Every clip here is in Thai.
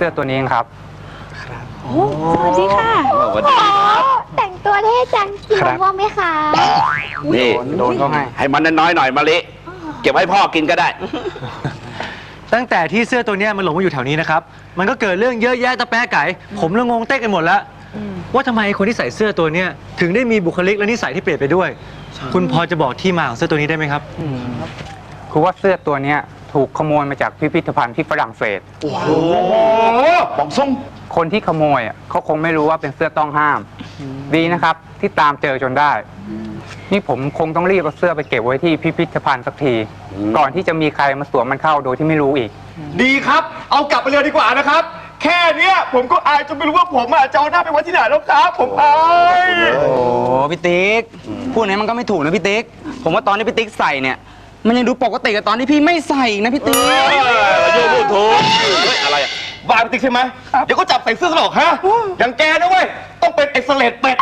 สื้อตัวนี้เองครับสวัสดีค่ะ สวัสดีครับแต่งตัวเท่จังกินครัมะบม่วงไหมคะนี่ โดนเขาให้ ให้มันน้อยๆหน่อยมาลิ เก็บให้พ่อกินก็ได้ ตั้งแต่ที่เสื้อตัวเนี้ยมันหลงมาอยู่แถวนี้นะครับ มันก็เกิดเรื่องเยอะแยะตะแปะไก่ ผมละงงเต้กันหมดแล้ว ว่าทำไมคนที่ใส่เสื้อตัวเนี้ยถึงได้มีบุคลิกและนิสัยที่เปลี่ยนไปด้วย คุณพอจะบอกที่มาของเสื้อตัวนี้ได้ไหมครับ คือว่าเสื้อตัวเนี้ยถูกขโมยมาจากพิพิธภัณฑ์ที่ฝรั่งเศส โอ้โหบอกส่งคนที่ขโมยอะเขาคงไม่รู้ว่าเป็นเสื้อต้องห้าม ดีนะครับที่ตามเจอจนได้ นี่ผมคงต้องรีบเอาเสื้อไปเก็บไว้ที่พิพิธภัณฑ์สักที ก่อนที่จะมีใครมาสวมมันเข้าโดยที่ไม่รู้อีก ดีครับ เอากลับไปเลยดีกว่านะครับ แค่เนี้ยผมก็อายจนไม่รู้ว่าผมอะจะเอาหน้าไปไว้ที่ไหนแล้วครับ ผมอายโอ้พี่ติ๊กพูดนี้มันก็ไม่ถูกนะพี่ติ๊ก ผมว่าตอนที่พี่ติ๊กใส่เนี่ย มันยังดูปกติกับตอนที่พี่ไม่ใส่นะพี่ติ๊กเออโยพูดถูกเฮ้ยอะไรอะบายไปติ๊กใช่ไหมเดี๋ยวก็จับใส่เสื้อสลอกฮะอย่างแกนะเว้ยต้องเป็นเอ็กซ์เลดเป็ด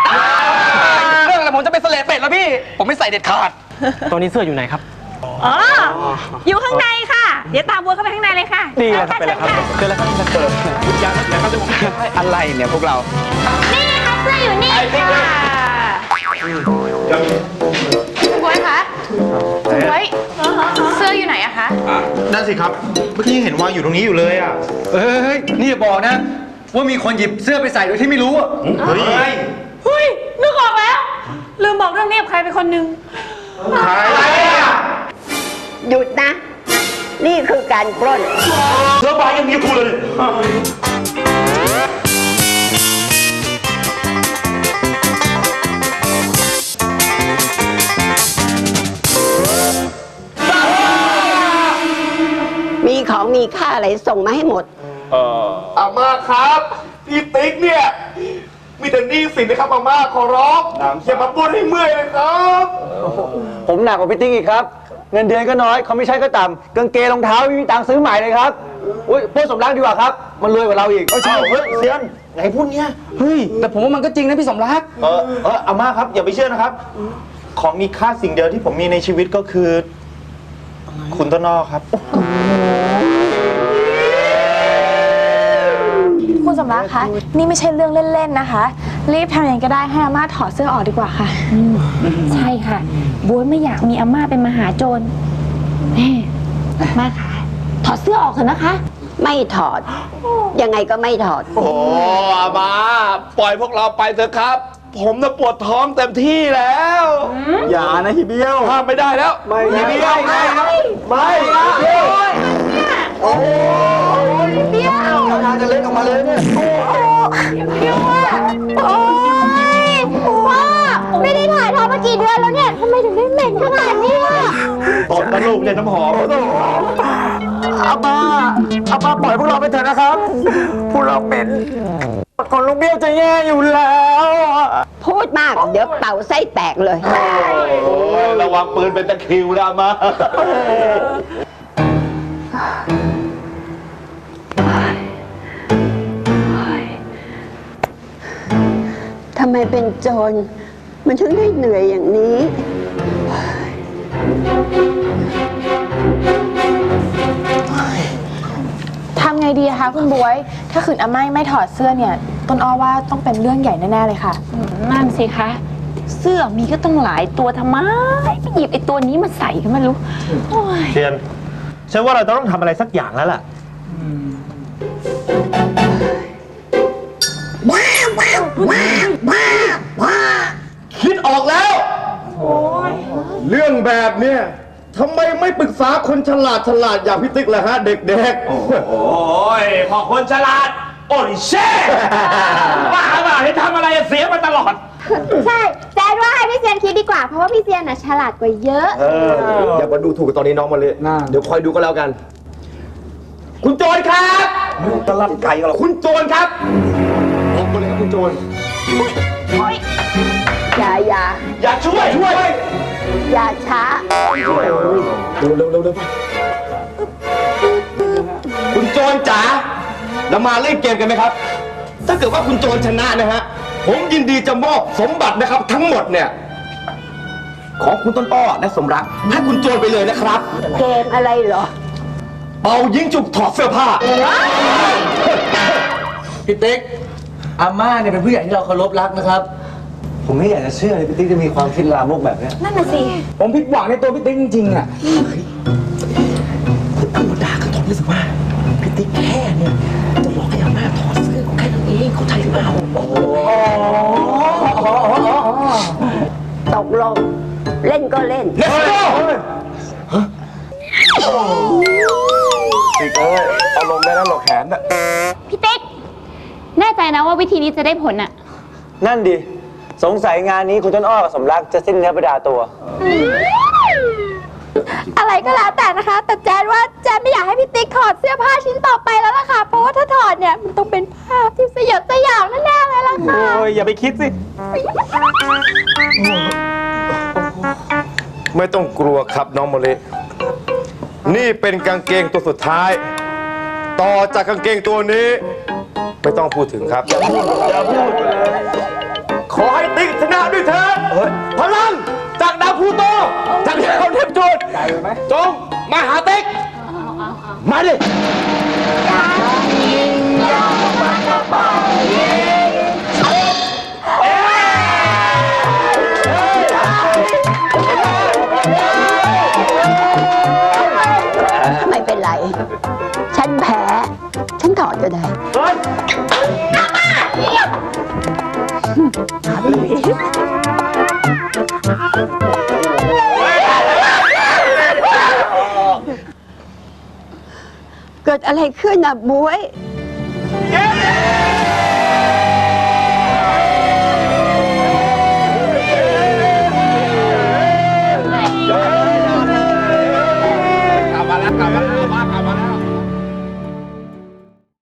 เรื่องอะไรผมจะเป็นสเลดเป็ดแล้วพี่ ผมไม่ใส่เด็ดขาด ตอนนี้เสื้ออยู่ไหนครับ อ๋อ อยู่ข้างในค่ะ เดี๋ยวตามบัวเข้าไปข้างในเลยค่ะดีเลยครับไปเลยครับเจอแล้วครับเจอแล้วครับอะไรเนี่ยพวกเรา นี่ค่ะเสื้ออยู่นี่ค่ะ คุณบวยคะคุณบวยเสื้ออยู่ไหนอะคะ นั่นสิครับ เมื่อกี้ยังเห็นวางอยู่ตรงนี้อยู่เลยอะ เฮ้ย นี่อย่าบอกนะ ว่ามีคนหยิบเสื้อไปใส่โดยที่ไม่รู้อะเฮ้ย เฮ้ย นึกออกแล้ว ลืมบอกเรื่องนี้กับใครไปคนหนึงหยุดนะ นี่คือการปล้นเสื้อบายยังมีกูเลย ของมีค่าอะไรส่งมาให้หมดอาม่าครับพี่ติ๊กเนี่ย มีแต่หนี้สินนะครับอาม่าขอร้องอย่ามาปล้นให้เมื่อยเลยครับผมหนักกว่าพี่ติ๊กอีกครับ เงินเดือนก็น้อยเขาไม่ใช่ก็ต่ำกางเกงรองเท้าไม่มีตังค์ซื้อใหม่เลยครับอุ้ยพูดสมรักดีกว่าครับ มันรวยกว่าเราอีกเอ้าเฮ้ยเซียนไหนพูดเนี้ยเฮ้ยแต่ผมว่ามันก็จริงนะพี่สมรัก เออเอออาม่าครับอย่าไปเชื่อนะครับ ของมีค่าสิ่งเดียวที่ผมมีในชีวิตก็คือ คุณต้นนอกครับคุ ณสำรักคะนี่ไม่ใช่เรื่องเล่นๆนะคะ รีบทำยังไงก็ได้ให้อาม่าถอดเสื้อออกดีกว่าค่ะ ใช่ค่ะบัวไม่อยากมีอาม่าเป็นมหาโจรแม่มาค่ะ ถอดเสื้อออกเถอะนะคะ ไม่ถอด ยังไงก็ไม่ถอด โอ้อามา ปล่อยพวกเราไปเถอะครับ ผมน่ะปวดท้องเต็มที่แล้ว อย่านะฮิเบี้ยว ห้ามไม่ได้แล้วไม่ฮิเบี้ยวไม่ไม่ฮิเบี้ยวโอ้ย ฮิเบี้ยวทางจะเล็กออกมาเลยเนี่ยโอ๊ยพ่อไม่ได้ถ่ายทอมากี่เดือนแล้วเนี่ยทำไมถึงได้เหม็นขนาดนี้อะตบตะลูกเนี่ยน้ำหอมอาม่าอาม่าปล่อยพวกเราไปเถอะนะครับ พวกเราเป็นคนลุงเบี้ยวจะแย่อยู่แล้วพูดมาก เดี๋ยวเป่าไส้แตกเลย โอ้ยระวังปืนเป็นตะคริวนะมาำไมเป็นโจร มันถึงได้เหนื่อยอย่างนี้ ทำไงดีอะคะคุณบวย ถ้าขืนอาม่าไม่ถอดเสื้อเนี่ย ต้นอ้อว่าต้องเป็นเรื่องใหญ่แน่ๆเลยค่ะ นั่นสิคะ เสื้อมีก็ต้องหลายตัวทำไมไปหยิบไอ้ตัวนี้มาใส่ก็ไม่รู้โอ้ยเทียนฉันว่าเราต้องทำอะไรสักอย่างแล้วล่ะ คิดออกแล้ว เรื่องแบบเนี้ยทำไมไม่ปรึกษาคนฉลาดฉลาดอย่างพี่ติ๊กล่ะฮะ เด็กๆ โอ้ยพอคนฉลาดโอ้ยเช่บ้าเปล่าให้ทำอะไรเสียมาตลอด ใช่แจนว่าให้พี่เซียนคิดดีกว่า เพราะว่าพี่เซียนน่ะฉลาดกว่าเยอะอย่ามาดูถูกกับตอนนี้น้องมาเลยเดี๋ยวคอยดูก็แล้วกัน คุณโจรครับตลัดไก่กันหรอคุณโจรครับ ครับคุณโจรอย่าอย่าอย่าช่วยช่วยอย่าช้า เร็วเร็วเร็วเร็วคุณโจรจ๋าเรามาเล่นเกมกันไหมครับ ถ้าเกิดว่าคุณโจรชนะนะฮะ ผมยินดีจะมอบสมบัตินะครับ ทั้งหมดเนี่ย ของคุณต้นอ้อและสมรัก ให้คุณโจรไปเลยนะครับ เกมอะไรเหรอ เป่ายิงจุกถอดเสื้อผ้าพี่ติ๊ก อาม่าเนี่ยเป็นผู้ใหญ่ที่เราเคารพรักนะครับ ผมไม่อยากจะเชื่อเลยพี่ติ๊กจะมีความคิดลามกแบบเนี้ยนั่นน่ะสิ ผมผิดหวังในตัวพี่ติ๊กจริงๆอะธรรมดาก็ทนรู้สึกว่าพี่ติ๊กแค่เนี่ยจะหลอกให้อาม่าถอดเสื้อก็แค่นั้นเองเข้าใจหรือเปล่าตกลงเล่นก็เล่นติ๊ก น่ใจนะว่าวิธีนี้จะได้ผลอะนั่นดิ สงสัยงานนี้คุณต้นอ้อกับสมรักจะสิ้นเนื้อประดาตัว อะไรก็แล้วแต่นะคะ แต่แจนว่าแจนไม่อยากให้พี่ติ๊กถอดเสื้อผ้าชิ้นต่อไปแล้วล่ะค่ะ เพราะว่าถ้าถอดเนี่ยมันต้องเป็นภาพที่สยดสยองแน่ๆเลยล่ะค่ะ โอ้ยอย่าไปคิดสิ ไม่ต้องกลัวครับน้องโมเลนี่เป็นกางเกงตัวสุดท้าย ต่อจากกางเกงตัวนี้ ไม่ต้องพูดถึงครับ อย่าพูดอย่าพูดขอให้ติ๊กชนะด้วยเถิดพลังจากดาวพลูโตจากดาวเนปจูนจงมาหาติ๊กมาดิไอดก็ได้เกิดอะไรขึ้นอะบุ้ยเ